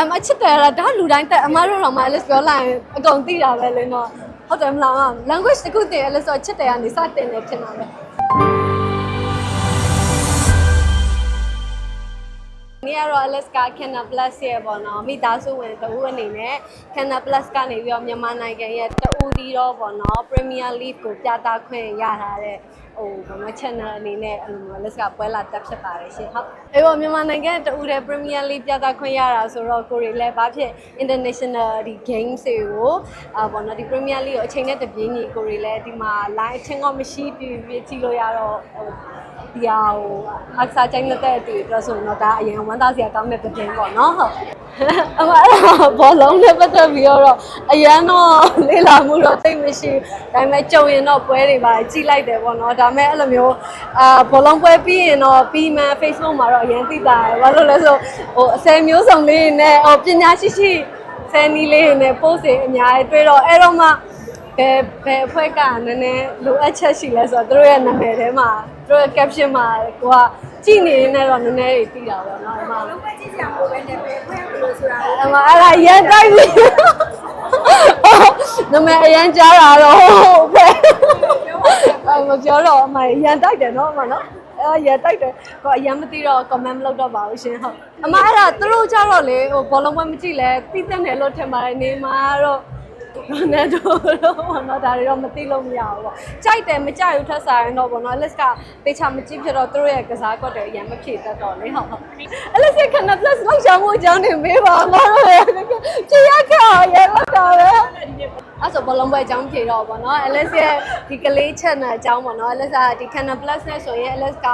အမချစ်တယ်ရဒါလူတိုင်းတက်အမတို့တော့မှ Alice ပြောလိုက်ရင်အကုန်သိတာပဲလေနော်ဟုတ်တယ်မလား language တစ်ခုတည်း Alice ဆိုချစ်တယ်ကနေစတင်နေထင်တာပဲနေ့ကတော့ Alice က Canna Plus ရဲ့ပေါ့နော်မိသားစုဝင်တဦးအနေနဲ့ Canna Plus ကနေပြီးတော့မြန်မာနိုင်ငံရဲ့တဦးသီးတော့ပေါ့နော် Premier League ကိုပြသခွင့်ရထားတဲ့ ဟိုဘာမ channel အနေနဲ့အဲ့လိုမျိုး Alice ကပွဲလာတက်ဖြစ်ပါတယ်ရှင်ဟုတ်အေးပေါ့မြန်မာနိုင်ငံတဦးတဲ့ Premier League ပြသခွင့်ရတာဆိုတော့ကိုရီလည်းဘာဖြစ် international ဒီ games တွေကိုအာပေါ့နော်ဒီ Premier League ကိုအချိန်နဲ့တပြေးညီကိုရီလည်းဒီမှာ line အချင်းကမရှိပြီးပြကြည့်လို့ရတော့ဟိုဒီဟာဟိုအခစားချိုင်းလက်တဲ့အတူပြောဆိုရင်တော့ဒါအရင်ဝမ်းသာစရာကောင်းတဲ့သတင်းပေါ့နော်ဟုတ် အမအဲ့ဒါဘောလုံးနဲ့ပတ်သက်ပြီးတော့အရန်တော့လေ့လာမှုတော့သိပ်မရှိဘူးဒါပေမဲ့ကြုံရင်တော့ပွဲတွေပါကြည့်လိုက်တယ်ပေါ့နော်ဒါပေမဲ့အဲ့လိုမျိုးအာဘောလုံးပွဲပြီးရင်တော့ပြီးမှ Facebook မှာတော့အရန်သိတာရယ်ဘာလို့လဲဆိုဟိုအစဲမျိုးစုံလေးနဲ့ဟိုပညာရှိရှိဆယ်နီးလေးနဲ့ post တွေအများကြီးတွေ့တော့အဲ့တော့မှဘယ်ဘယ်အဖွဲ့ကနည်းနည်းလိုအပ်ချက်ရှိလဲဆိုတော့သူတို့ရဲ့နာမည်ထဲမှာသူ တို့ရဲ့ caption မှာကိုကကြည့်နေနေတော့နည်းနည်းတွေသိတာပေါ့နော်အမလုံးဝကြည့်ကြအောင်ပဲနဲ့ပဲခွင့်လို့ဆိုတာအမအဲ့ဒါရန်တိုက်ပြီနာမည်အရန်ကြားတာတော့ဟုတ်ပဲအမပြောတော့အမရန်တိုက်တယ်နော်အမနော်အဲရန်တိုက်တယ်ကိုအရန်မသိတော့ comment မလုပ်တော့ပါဘူးရှင်ဟုတ်အမအဲ့ဒါသူတို့ကြတော့လေဟိုဘောလုံးပွဲမကြည့်လဲသိတဲ့နယ်လို့ထင်ပါတယ်နေမှာတော့ ရိုနယ်ဒိုတော့ဘောနော်ဒါတွေတော့မသိလို့မရဘူးပေါ့ကြိုက်တယ်မကြိုက်ဘူးထက်စားရင်တော့ဘောနော် Alex ကပေချာမကြည့်ဖြစ်တော့သူတို့ရဲ့ကစားကွက်တွေအရင်မဖြည့်တတ်တော့လေဟုတ်ဟုတ် Alex ကခဏ plus လောက်ရှာမှုအကြောင်းနေမေးပါမလို့ရကြည့်ရခါရလောက်တာပဲအဲ့ဆိုဘလုံးပွဲအကြောင်းဖြေတော့ဗောနော် Alex ရဲ့ဒီကလေး channel အကြောင်းဗောနော် Alex ကဒီ Canon Plus နဲ့ဆိုရင် Alex က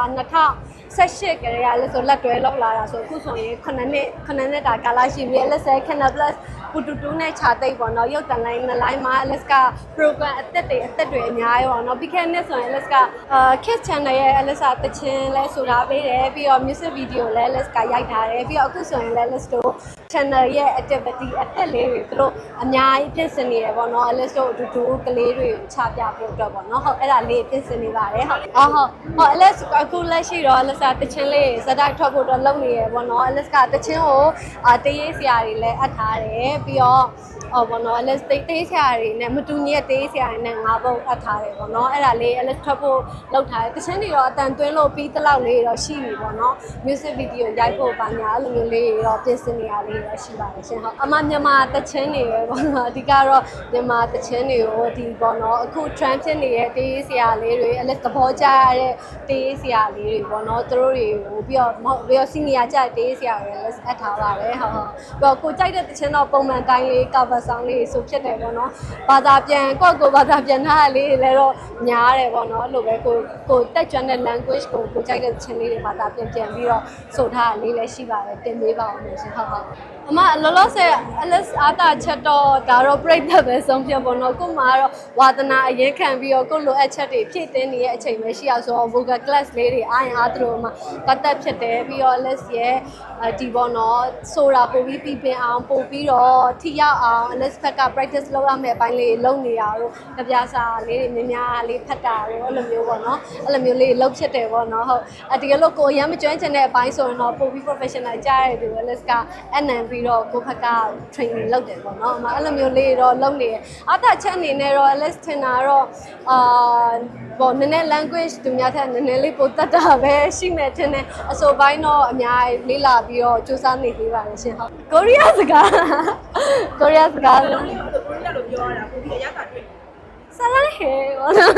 2018ကလေးက Alex ဆိုလက်တွဲလောက်လာတာဆိုအခုဆိုရင်9နှစ်9နှစ်တာကာလရှိပြီ Alex ရဲ့ Canon Plus ပူတူတူနဲ့ခြာသိပ်ပေါ့နော်ရုပ်တန်လိုင်းနှစ်လိုင်းမှာ Alex က program အသက်တွေအသက်တွေအများကြီးပေါ့နော်ပြီးခဲ့တဲ့နှစ်ဆိုရင် Alex ကအာ Kids Channel ရဲ့ Alex ကတခြင်းလဲဆိုထားပေးတယ်ပြီးတော့ music video လဲ Alex ကရိုက်ထားတယ်ပြီးတော့အခုဆိုရင်လဲ Alex တို့ channel ရဲ့ activity အသက်လေးတွေသူတို့အများကြီးပြင်ဆင်နေရပေါ့နော် Alex တို့အတူတူကလေးတွေချပြဖို့အတွက်ပေါ့နော်ဟုတ်အဲ့ဒါလေးပြင်ဆင်နေပါတယ်ဟုတ်အော်ဟုတ်ဟုတ် Alex အခုလက်ရှိတော့ Alex ကတခြင်းလေးဇက်တိုက်ထွက်ဖို့အတွက်လုပ်နေရပေါ့နော် Alex ကတခြင်းကိုအာတရေးဆရာတွေလည်းအပ်ထားတယ်ပြီးတော့ဟောပေါ့နော် Alex တေးတေးဆရာတွေနဲ့မတူညီတဲ့တေးဆရာတွေနဲ့ငါးပုတ်အပ်ထားတယ်ပေါ့နော်အဲ့ဒါလေး Alex ထွက်ဖို့လုပ်ထားတယ်တခြင်းတွေတော့အတန်သွင်းလို့ပြီးတလောက်လေးတော့ရှိပြီပေါ့နော် music video ရိုက်ဖို့ပါညာအဲ့လိုမျိုးလေးတွေတော့ပြင်ဆင်နေရလေးတော့ရှိပါတယ်ရှင်ဟုတ်အမမြန်မာတခြင်းတွေပဲပေါ့နော်အဓိကတော့မြန်မာတခြင်းတွေကိုဒီပေါ့နော်အခု trend ဖြစ်နေတဲ့တေးဆရာလေးတွေ Alex သဘောကျရတဲ့တေးဆရာလေးတွေပေါ့နော်သူတို့တွေကိုပြီးတော့မဟုတ်ပြီးတော့ senior ကျတဲ့တေးဆရာတွေ Alex အပ်ထားပါတယ်ဟုတ်ဟုတ်ပြီးတော့ကိုကြိုက်တဲ့တခြင်းတော့ပုံမှန်တိုင်းလေး cover song လေးဆိုဖြစ်တယ်ပေါ့နော်ဘာသာပြန်ကိုယ့်ကိုယ်ဘာသာပြန်ထားတာလေးတွေလည်းတော့များတယ်ပေါ့နော်အဲ့လိုပဲကိုကိုတက်ကြွတဲ့ language ကိုကိုကြိုက်တဲ့တခြင်းလေးတွေဘာသာပြန်ပြန်ပြီးတော့ဆိုထားတာလေးလည်းရှိပါတယ်တင်ပေးပါအောင်လို့ရှင်ဟုတ်ဟုတ်အမလောလောဆယ် Alex အားတာချက်တော့ဒါတော့ပြိတ္တပဲဆုံးဖြတ်ပေါ့နော်ကို့မှာတော့ဝါသနာအရင်ခံပြီးတော့ကို့လိုအပ်ချက်တွေဖြည့်တင်းနေတဲ့အချိန်ပဲရှိအောင်ဆိုတော့ vocal class လေးတွေအားရင်အားသူတို့မှာတတ်တက်ဖြစ်တယ်ပြီးတော့ Alex ရဲ့ဒီပေါ့နော်ဆိုတာပို့ပြီးပြီးပင်အောင်ပို့ပြီးတော့ထိရောက်အောင် Alex ဘက်က practice လုပ်ရမယ့်အပိုင်းလေးလုပ်နေရတော့ကြပြစာလေးတွေများများလေးဖတ်တာတော့အဲ့လိုမျိုးပေါ့နော်အဲ့လိုမျိုးလေးလုပ်ဖြစ်တယ်ပေါ့နော်ဟုတ်အတကယ်လို့ကိုယ်အရင်မကျွမ်းကျင်တဲ့အပိုင်းဆိုရင်တော့ပို့ပြီး professional ကြားရတဲ့သူ Alex ကအနံပြီးတော့ကိုယ့်ဘက်က training လုပ်တယ်ပေါ့နော်အမအဲ့လိုမျိုးလေးတော့လုပ်နေတယ်အသက်ချက်အနေနဲ့တော့ Alex ထင်တာတော့အာပေါ့နည်းနည်း language သူများထက်နည်းနည်းလေးပိုတတ်တာပဲရှိမယ်ထင်တယ်အစိုးပိုင်းတော့အများကြီးလေးလာပြီးတော့စူးစမ်းနေသေးပါတယ်ရှင်ဟုတ်ကိုရီးယားစကားကိုရီးယားစကားလုံးဝကိုရီးယားလိုပြောရတာကိုဒီအရသာတွေ့ ဆလာဟဲပေါ့နော်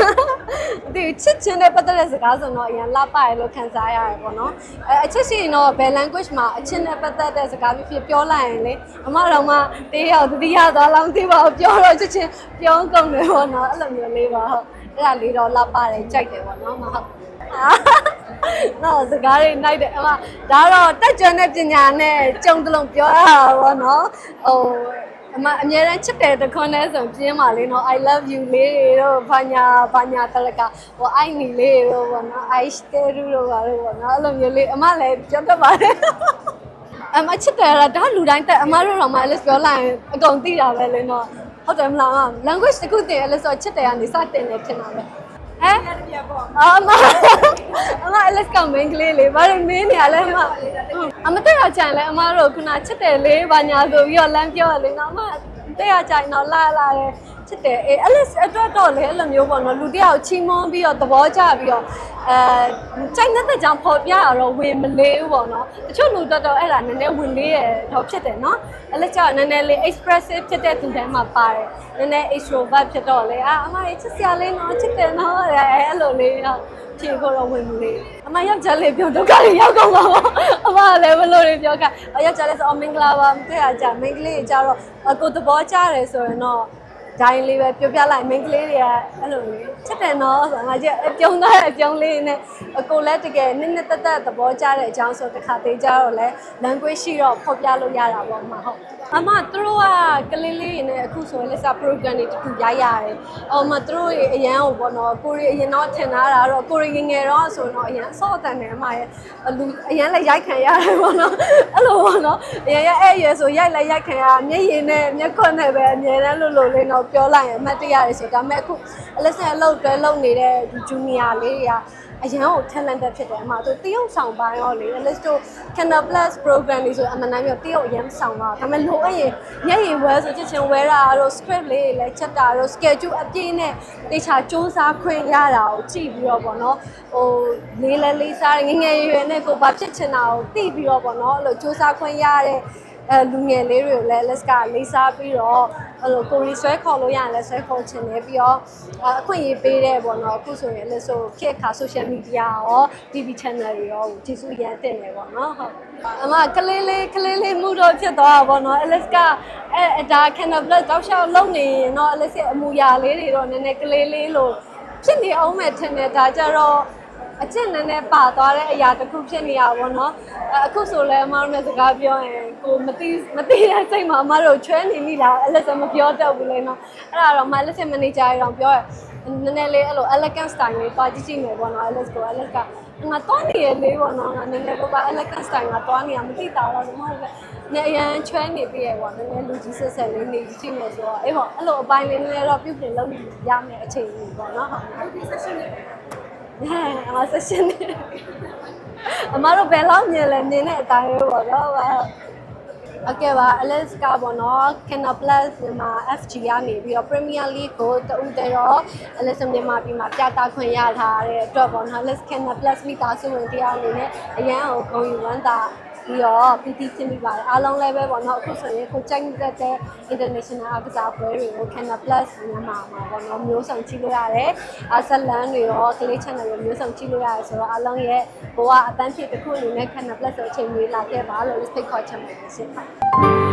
ဒီချစ်ချင်းနဲ့ပတ်သက်တဲ့စကားဆိုတော့အရင်လှပရလို့ခံစားရတယ်ပေါ့နော်အဲအချစ်ရှိရင်တော့ဘယ် language မှာအချစ်နဲ့ပတ်သက်တဲ့စကားဖြစ်ဖြစ်ပြောလိုက်ရင်လေအမတော်မှတေးရောက်တတိယသွားလောက်မသိပါဘူးပြောတော့ချစ်ချင်းပြောကုန်တယ်ပေါ့နော်အဲ့လိုမျိုးလေးပါဟုတ်အဲ့ဒါလေးတော့လှပတယ်ကြိုက်တယ်ပေါ့နော်မဟုတ်နော်စကားတွေနိုင်တယ်အမဒါတော့တက်ကြွတဲ့ပညာနဲ့ကြုံတလုံးပြောရတာပေါ့နော်ဟို အမအများတန်းချစ်တယ်တခွန်းနဲ့ဆိုပြင်းပါလေနော် I love you လေးတွေတော့ဘာညာဘာညာတလကဟို I နီလေးတွေတော့ပေါ့နော် I stay တို့ပါလို့ပေါ့နော်အဲ့လိုမျိုးလေးအမလည်းပြောတတ်ပါတယ်အမချစ်တယ်ရဒါလူတိုင်းတက်အမတို့တော့မှ Alice ပြောလိုက်ရင်အကုန်သိတာပဲလေနော်ဟုတ်တယ်မလား language တစ်ခုတည်း Alice ဆိုချစ်တယ်ကနေစတင်နေထင်တာပဲ ဟမ်တပြက်ပေါ့အမအမ Alex ကမင်းကလေးလေးဘာလို့မင်းနေရလဲအမအမတက်ရကြရင်လဲအမတို့ခုနချစ်တယ်လေးဘာညာဆိုပြီးတော့လမ်းပြောရလေနော်အမတက်ရကြရင်တော့လာလာတယ် ချစ်တယ်အေး Alex အတွက်တော့လေအဲ့လိုမျိုးပေါ့နော်လူတစ်ယောက်ချီးမွမ်းပြီးတော့သဘောကျပြီးတော့အဲကြိုက်တဲ့ကြောင့်ပေါ်ပြရတော့ဝင်မလေးဘူးပေါ့နော်တချို့လူတော့တော့အဲ့ဒါနည်းနည်းဝင်လေးရတော့ဖြစ်တယ်နော် Alex ကနည်းနည်းလေး expressive ဖြစ်တဲ့သူတိုင်းမှာပါတယ်နည်းနည်း extrovert ဖြစ်တော့လေအာအမချစ်စရာလေးနော်ချစ်တယ်နော်အဲ့လိုလေးတော့ဖြေဖို့တော့ဝင်မှုလေးအမယောက်ျားလေးပြောဒုက္ခတွေရောက်ကုန်ပါဘောအမကလည်းဘလို့တွေပြောကယောက်ျားလေးဆိုအမင်္ဂလာပါမတွေ့ရကြမင်္ဂလေးကြတော့အကိုသဘောကျတယ်ဆိုရင်တော့ ဒိုင်းလေးပဲပြောပြလိုက်မင်္ဂလေးတွေကအဲ့လိုလေးချစ်တယ်နော်ဆိုတော့ငါကျအပြုံးသားတဲ့အပြုံးလေးနဲ့အကိုလည်းတကယ်နစ်နစ်သက်သက်သဘောကျတဲ့အကြောင်းဆိုတခါသေးကြတော့လဲ language ရှိတော့ဖော်ပြလို့ရတာပေါ့မဟုတ် အမသူတို့ကကလေးလေးနဲ့အခုဆိုရင်လက်စာ program တွေတခုရိုက်ရတယ်။အော်မသူတို့ရဲ့အရန်ကိုပေါ့နော်ကိုရီအရင်တော့ထင်ထားတာတော့ကိုရီငယ်ငယ်တော့ဆိုတော့အရန်အစော့အတန်တယ်အမရဲ့အလူအရန်လည်းရိုက်ခံရတယ်ပေါ့နော်။အဲ့လိုပေါ့နော်။အရန်ရဲ့အဲ့ရွယ်ဆိုရိုက်လည်းရိုက်ခံရမျက်ရည်နဲ့မျက်ခွန်းနဲ့ပဲအမြဲတမ်းလို့လို့လေးတော့ပြောလိုက်ရင်အမှတ်တရတယ်ဆိုဒါပေမဲ့အခုအလက်ဆန်အလုပ်တွဲလုပ်နေတဲ့ဒီ junior လေးတွေက အရန်ကို talented ဖြစ်တယ်အမတို့တရုပ်ဆောင်ပိုင်းရောလေ list တို့ Canal Plus program တွေဆိုအမှန်တမ်းပြောတရုပ်အရန်ဆောင်တာဒါပေမဲ့လိုအပ်ရင်ညရည်ဝဲဆိုချက်ချင်းဝဲတာတို့ script လေးတွေလည်းချက်တာတို့ schedule အပြည့်နဲ့တေချာစူးစမ်းခွင့်ရတာကိုကြည့်ပြီးတော့ပေါ့နော်ဟိုလေးလဲလေးစားငယ်ငယ်ရွယ်ရွယ်နဲ့ကိုဘာဖြစ်ချင်တာကိုသိပြီးတော့ပေါ့နော်အဲ့လိုစူးစမ်းခွင့်ရတဲ့ အဲလူငယ်လေးတွေကိုလည်း let's ကလေးစားပြီးတော့အဲ့လိုကိုရီဆွဲခေါ်လို့ရရင်လည်းဆွဲခေါ်ချင်တယ်ပြီးတော့အအခွင့်အရေးပေးတဲ့ပေါ့နော်အခုဆိုရင်လည်းဆိုခေတ်ခါ social media ရော TV channel တွေရောကျေးဇူးရမ်းတင်တယ်ပေါ့နော်ဟုတ်အမကလေးလေးကလေးလေးမှုတော့ဖြစ်သွားတာပေါ့နော် Alex ကအဲဒါ Canal Plus တောက်လျှောက်လုံနေရင်တော့ Alex ရဲ့အမူအရာလေးတွေတော့နည်းနည်းကလေးလေးလို့ဖြစ်နေအောင်မဲ့ထင်တယ်ဒါကြတော့ အချက်နည်းနည်းပါသွားတဲ့အရာတစ်ခုဖြစ်နေရပါတော့။အခုဆိုလည်းအမတို့နဲ့စကားပြောရင်ကိုမသိမသိတဲ့စိတ်မှာအမတို့ချွဲနေမိလားအဲ့လက်စမပြောတတ်ဘူးလေနော်။အဲ့ဒါတော့အမလက်စမန်နေဂျာရောင်ပြောရနည်းနည်းလေးအဲ့လို elegant style လေးပါကြည့်ကြည့်မယ်ပေါ့နော် Alex ကို Alex ကငါတောင်းနေရလေးပေါ့နော်ငါနည်းနည်းပေါ့ပါ elegant style ငါတောင်းနေရမသိတာတော့မဟုတ်ဘူးနေရန်ချွဲနေပြရဲ့ပေါ့နည်းနည်းလူကြီးဆက်ဆက်လေးနေကြည့်မယ်ဆိုတော့အဲ့ပေါ့အဲ့လိုအပိုင်းလေးနည်းနည်းတော့ပြုပြင်လုပ်ရမယ်အချိန်ကြီးပေါ့နော်ဟုတ်ကဲ့ session လေး အမဆက်ရှင်နေအမတို့ဘယ်လောက်မြင်လဲမြင်တဲ့အတိုင်းပဲပေါ့နော်โอเคပါ Alex ကပေါ့နော် Canal Plus မှာ FG ကနေပြီးတော့ Premier League ကိုတူတယ်တော့ Alex မြန်မာပြည်မှာပြသခွင့်ရထားတဲ့အတွက်ပေါ့နော် Alex Canal Plus မိသားစုဝင်တရားအနေနဲ့အရန်ကိုဂုဏ်ယူဝမ်းသာ ပြီးတော့ပီတိဖြစ်မိပါတယ်အားလုံးလည်းပဲပေါ့နော်အခုဆိုရင်ကိုကြိုက်တဲ့တဲ့ international အကစားပွဲတွေကို Canal Plus မြန်မာမှာပေါ့နော်မျိုးစုံကြည့်လို့ရတယ်အဆက်လန်းတွေရောကလေး channel တွေမျိုးစုံကြည့်လို့ရတယ်ဆိုတော့အားလုံးရဲ့ဘဝအတန်းဖြစ်တစ်ခုအနေနဲ့ Canal Plus ကိုအချိန်မီလာခဲ့ပါလို့ဖိတ်ခေါ်ချင်ပါတယ်ရှင်